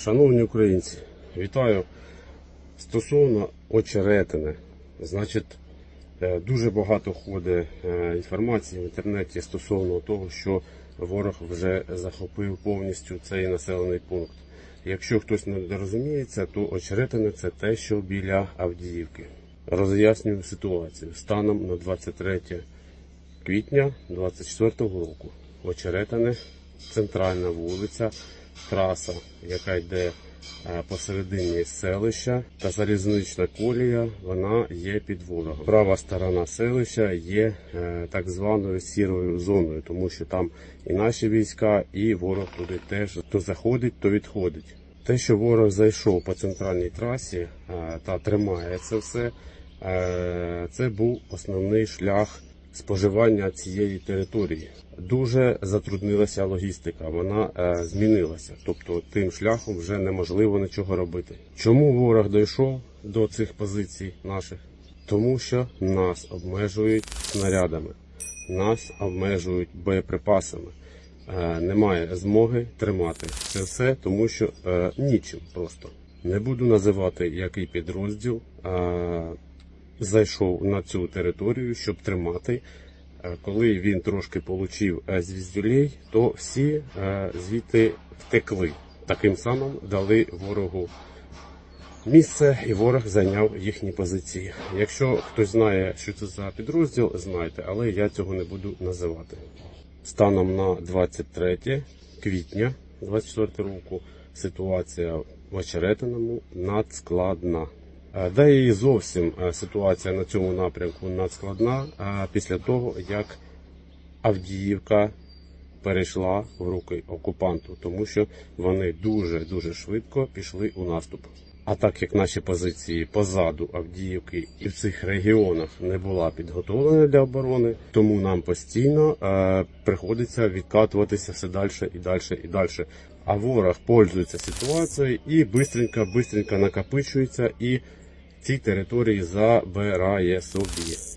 Шановні українці, вітаю. Стосовно очеретини, значить, е, дуже багато ходить е, інформації в інтернеті стосовно того, що ворог вже захопив повністю цей населений пункт. Якщо хтось не розуміється, то очеретини це те, що біля Авдіївки. Роз'яснюю ситуацію станом на 23 квітня 24 року. Очеретини, центральна вулиця, траса, яка йде е, посередині селища та залізнична колія, вона є під ворогом. Права сторона селища є е, так званою сірою зоною, тому що там і наші війська, і ворог туди теж то заходить, то відходить. Те, що ворог зайшов по центральній трасі е, та тримає це все, це був основний шлях споживання цієї території. Дуже затруднилася логістика, вона е, змінилася. Тобто тим шляхом вже неможливо нічого робити. Чому ворог дійшов до цих позицій наших? Тому що нас обмежують снарядами, нас обмежують боєприпасами. Е, немає змоги тримати це все, тому що е, нічим просто. Не буду називати який підрозділ е, зайшов на цю територію, щоб тримати. Е, Коли він трошки получив е, звіздюлей, то всі е, звідти втекли. Таким самим дали ворогу місце, і ворог зайняв їхні позиції. Якщо хтось знає, що це за підрозділ, знайте, але я цього не буду називати. Станом на 23 квітня 24 року ситуація в Очеретиному надскладна. Е, Да і зовсім е, ситуація на цьому напрямку надскладна е, після того, як Авдіївка перейшла в руки окупанту, тому що вони дуже дуже швидко пішли у наступ. А так як наші позиції позаду Авдіївки і в цих регіонах не була підготовлена для оборони, тому нам постійно е, приходиться відкатуватися все далі і далі і далі. А ворог пользується ситуацією і бистренько, бистренько накопичується і ці території забирає собі.